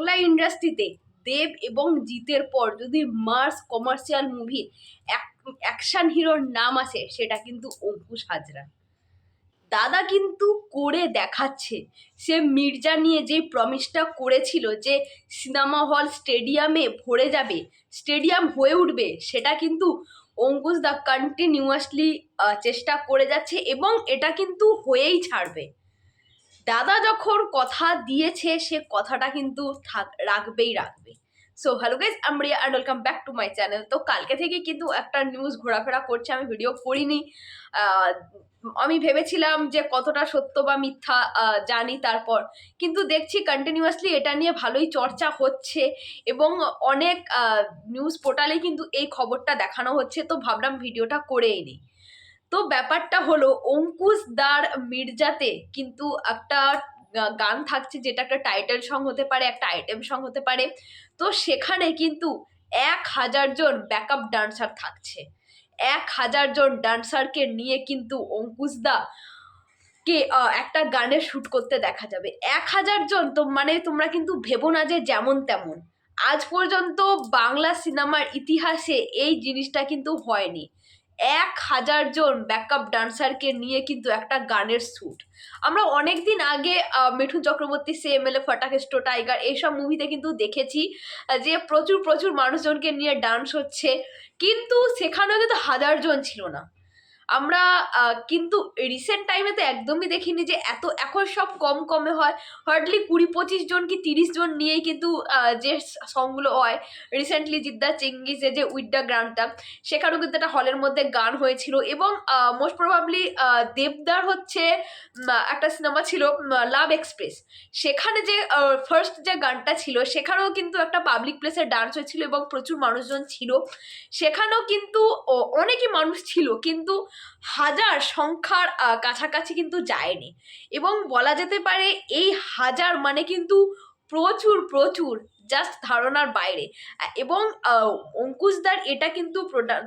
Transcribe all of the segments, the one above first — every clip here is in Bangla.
বাংলা ইন্ডাস্ট্রিতে দেব এবং জিতের পর যদি মার্স কমার্শিয়াল মুভির অ্যাকশন হিরোর নাম আসে, সেটা কিন্তু অঙ্কুশ হাজরা। দাদা কিন্তু করে দেখাচ্ছে। সে মির্জা নিয়ে যে প্রমিসটা করেছিল যে সিনেমা হল স্টেডিয়ামে ভরে যাবে, স্টেডিয়াম হয়ে উঠবে, সেটা কিন্তু অঙ্কুশ দা কন্টিনিউয়াসলি চেষ্টা করে যাচ্ছে এবং এটা কিন্তু হয়েই ছাড়বে। দাদা যখন কথা দিয়েছে, সে কথাটা কিন্তু থাক, রাখবেই রাখবে। So hello guys Amriya and welcome back to my channel তো কালকে থেকে কিন্তু একটা নিউজ ঘোরাফেরা করছে, আমি ভিডিও করিনি। আমি ভেবেছিলাম যে কতটা সত্য বা মিথ্যা জানি তারপর। কিন্তু দেখছি কন্টিনিউয়াসলি এটা নিয়ে ভালোই চর্চা হচ্ছে এবং অনেক নিউজ পোর্টালে কিন্তু এই খবরটা দেখানো হচ্ছে। তো ভাবলাম ভিডিওটা করেই নিই। তো ব্যাপারটা হলো অঙ্কুশ দার মির্জাতে কিন্তু একটা গান থাকছে যেটা একটা টাইটেল সং হতে পারে, একটা আইটেম সং হতে পারে। তো সেখানে কিন্তু এক হাজার জন ব্যাকআপ ডান্সার থাকছে। এক হাজার জন ডান্সারকে নিয়ে কিন্তু অঙ্কুশ দা কে একটা গানের শ্যুট করতে দেখা যাবে। এক হাজার জন তো মানে তোমরা কিন্তু ভেবো না যে যেমন তেমন। আজ পর্যন্ত বাংলা সিনেমার ইতিহাসে এই জিনিসটা কিন্তু হয়নি। এক হাজার জন ব্যাকআপ ডান্সারকে নিয়ে কিন্তু একটা গানের শ্যুট আমরা অনেক দিন আগে মিঠুন চক্রবর্তী সে M L A Fatakesto tiger এইসব মুভিতে কিন্তু দেখেছি যে প্রচুর প্রচুর মানুষজনকে নিয়ে ডান্স হচ্ছে। কিন্তু সেখানেও কিন্তু হাজার জন ছিল না। আমরা কিন্তু রিসেন্ট টাইমে তো একদমই দেখিনি যে এত, এখন সব কম কমে হয়। হার্ডলি কুড়ি পঁচিশ জন কি তিরিশ জন নিয়েই কিন্তু যে সংগুলো হয়। রিসেন্টলি জিদ্দা চেঙ্গিসে যে উইড্ডা গানটা সেখানেও কিন্তু একটা হলের মধ্যে গান হয়েছিল এবং মোস্ট প্রবাবলি দেবদার হচ্ছে একটা সিনেমা ছিল লাভ এক্সপ্রেস সেখানে যে ফার্স্ট যে গানটা ছিল, সেখানেও কিন্তু একটা পাবলিক প্লেসে ডান্স হয়েছিল এবং প্রচুর মানুষজন ছিল। সেখানেও কিন্তু অনেকই মানুষ ছিল, কিন্তু হাজার সংখ্যার কাছাকাছি কিন্তু যায়নি। এবং বলা যেতে পারে এই হাজার মানে কিন্তু প্রচুর প্রচুর জাস্ট ধারণার বাইরে। এবং অঙ্কুশদার এটা কিন্তু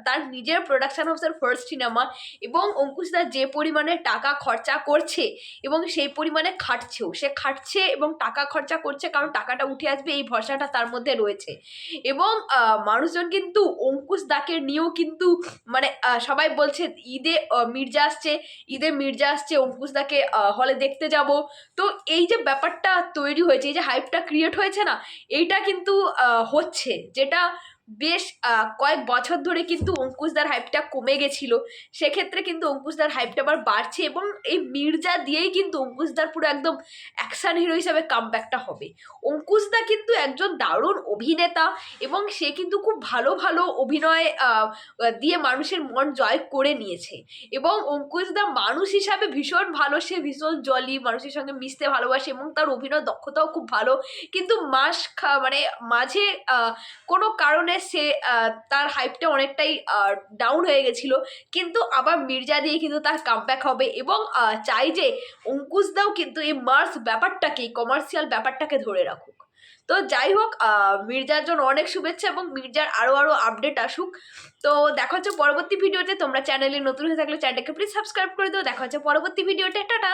তার নিজের প্রোডাকশন হাউসের ফার্স্ট সিনেমা এবং অঙ্কুশদার যে পরিমাণে টাকা খরচা করছে এবং সেই পরিমাণে খাটছেও, সে খাটছে এবং টাকা খরচা করছে কারণ টাকাটা উঠে আসবে, এই ভরসাটা তার মধ্যে রয়েছে। এবং মানুষজন কিন্তু অঙ্কুশ দাকে নিয়েও কিন্তু মানে সবাই বলছে, ঈদে মির্জা আসছে, ঈদে মির্জা আসছে, অঙ্কুশ দাকে হলে দেখতে যাব। তো এই যে ব্যাপারটা তৈরি হয়েছে, এই যে হাইপটা ক্রিয়েট হয়েছে না, এইটা কিন্তু হচ্ছে যেটা বেশ কয়েক বছর ধরে কিন্তু অঙ্কুশদার হাইপটা কমে গেছিল। সেক্ষেত্রে কিন্তু অঙ্কুশদার হাইপটা আবার বাড়ছে এবং এই মির্জা দিয়েই কিন্তু অঙ্কুশদার পুরো একদম অ্যাকশন হিরো হিসাবে কামব্যাকটা হবে। অঙ্কুশদা কিন্তু একজন দারুণ অভিনেতা এবং সে কিন্তু খুব ভালো ভালো অভিনয় দিয়ে মানুষের মন জয় করে নিয়েছে। এবং অঙ্কুশদা মানুষ হিসাবে ভীষণ ভালো, সে ভীষণ জলি মানুষের সঙ্গে মিশতে ভালোবাসে এবং তার অভিনয় দক্ষতাও খুব ভালো। কিন্তু মাস মানে মাঝে কোনো কারণে সে তার হাইপটা অনেকটাই ডাউন হয়ে গেছিল। কিন্তু আবার মির্জা দিয়ে কিন্তু তার কামব্যাক হবে এবং চাই যে অঙ্কুশ দাও কিন্তু এই মার্স ব্যাপারটাকে কমার্শিয়াল ব্যাপারটাকে ধরে রাখুক। তো যাই হোক মির্জার জন্য অনেক শুভেচ্ছা এবং মির্জার আরও আরও আপডেট আসুক। তো দেখা হচ্ছে পরবর্তী ভিডিওতে তোমরা চ্যানেলে নতুন হয়ে থাকলে চ্যানেলটাকে প্লিজ সাবস্ক্রাইব করে দিও। দেখা হচ্ছে পরবর্তী ভিডিওতে টাটা!